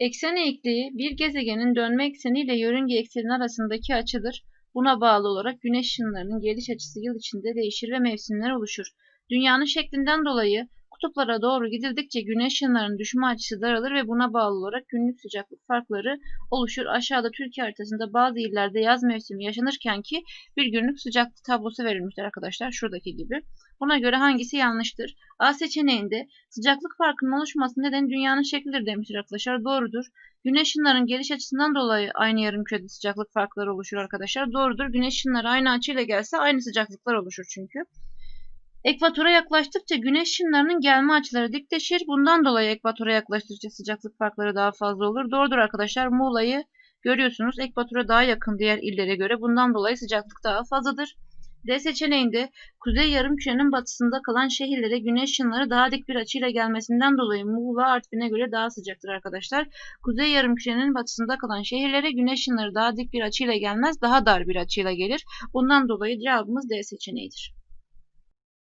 Eksen eğikliği bir gezegenin dönme ekseni yörünge ekseni arasındaki açıdır. Buna bağlı olarak güneş ışınlarının geliş açısı yıl içinde değişir ve mevsimler oluşur. Dünyanın şeklinden dolayı kutuplara doğru gidildikçe güneş ışınlarının düşme açısı daralır ve buna bağlı olarak günlük sıcaklık farkları oluşur. Aşağıda Türkiye haritasında bazı illerde yaz mevsimi yaşanırken ki bir günlük sıcaklık tablosu verilmiştir arkadaşlar şuradaki gibi. Buna göre hangisi yanlıştır? A seçeneğinde sıcaklık farkının oluşması nedeni dünyanın şeklidir demiştir arkadaşlar. Doğrudur. Güneş ışınlarının geliş açısından dolayı aynı yarım kürede sıcaklık farkları oluşur arkadaşlar. Doğrudur. Güneş ışınları aynı açıyla gelse aynı sıcaklıklar oluşur çünkü. Ekvatora yaklaştıkça güneş ışınlarının gelme açıları dikleşir. Bundan dolayı ekvatora yaklaştıkça sıcaklık farkları daha fazla olur. Doğrudur arkadaşlar. Muğla'yı görüyorsunuz. Ekvatora daha yakın diğer illere göre. Bundan dolayı sıcaklık daha fazladır. D seçeneğinde kuzey yarımkürenin batısında kalan şehirlere güneş ışınları daha dik bir açıyla gelmesinden dolayı Muğla Artvin'e göre daha sıcaktır arkadaşlar. Kuzey yarımkürenin batısında kalan şehirlere güneş ışınları daha dik bir açıyla gelmez, daha dar bir açıyla gelir. Bundan dolayı cevabımız D seçeneğidir.